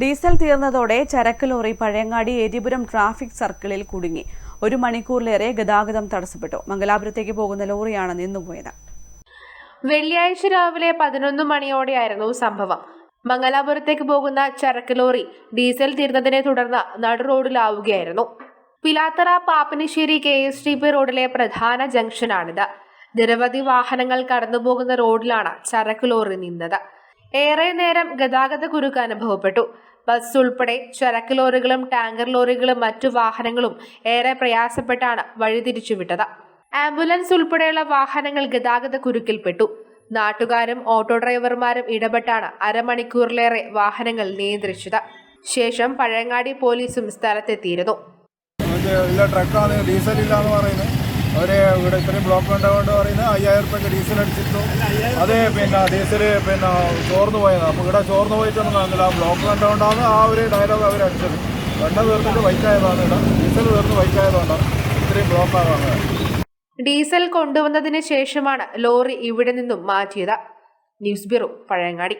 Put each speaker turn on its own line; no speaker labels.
Diesel തീർന്നതോടെ ചരക്ക് lorry Pazhayangadi ഏരിപുരം traffic സർക്കിളിൽ കുടുങ്ങി. ഒരു മണിക്കൂറിലേറെ ഗതാഗതം തടസ്സപ്പെട്ടു. മംഗലാപുരത്തേക്ക് പോകുന്ന ലോറിയാണ് നിന്നുപോയത്.
വെള്ളിയാഴ്ച രാവിലെ പതിനൊന്ന് മണിയോടെയായിരുന്നു സംഭവം. മംഗലാപുരത്തേക്ക് പോകുന്ന ചരക്ക് ലോറി ഡീസൽ തീർന്നതിനെ തുടർന്ന് നടു റോഡിലാവുകയായിരുന്നു Pilathara Pappinisseri K S T P റോഡിലെ പ്രധാന ജംഗ്ഷനാണിത്. നിരവധി വാഹനങ്ങൾ കടന്നുപോകുന്ന റോഡിലാണ് ചരക്ക് ലോറി നിന്നത്. ഏറെ നേരം ഗതാഗത കുരുക്ക് അനുഭവപ്പെട്ടു. ബസ് ഉൾപ്പെടെ ചരക്ക് ലോറികളും ടാങ്കർ ലോറികളും മറ്റു വാഹനങ്ങളും ഏറെ പ്രയാസപ്പെട്ടാണ് വഴിതിരിച്ചുവിട്ടത് ആംബുലൻസ് ഉൾപ്പെടെയുള്ള വാഹനങ്ങൾ ഗതാഗത കുരുക്കിൽപ്പെട്ടു നാട്ടുകാരും ഓട്ടോ ഡ്രൈവർമാരും ഇടപെട്ടാണ് അരമണിക്കൂറിലേറെ വാഹനങ്ങൾ നിയന്ത്രിച്ചത്. ശേഷം പഴയങ്ങാടി പോലീസും സ്ഥലത്തെത്തിയിരുന്നു.
ഇവിടെ ഇത്രയും ബ്ലോക്ക് ഉണ്ടാകൊണ്ട് പറയുന്നത് അയ്യായിരം റുപ്യക്ക് ഡീസൽ അടിച്ചിട്ടു. അത് പിന്നെ ഡീസൽ പിന്നെ ചോർന്നു പോയത്. അപ്പോൾ ഇവിടെ ചോർന്നു പോയിട്ടൊന്നും കാണില്ല ആ ബ്ലോക്ക് കണ്ടുകൊണ്ടാണ് ആ ഒരു ഡയലോഗ് അവർ അടിച്ചത്. വെണ്ണ തീർന്നിട്ട് വൈക്കായതാണ് ഇവിടെ. ഡീസൽ തീർന്ന് വൈക്കായതുകൊണ്ടാണ് ഇത്രയും ബ്ലോക്ക്
ഡീസൽ കൊണ്ടുവന്നതിന് ശേഷമാണ് ലോറി ഇവിടെ നിന്നും മാറ്റിയത്. News bureau Pazhayangadi.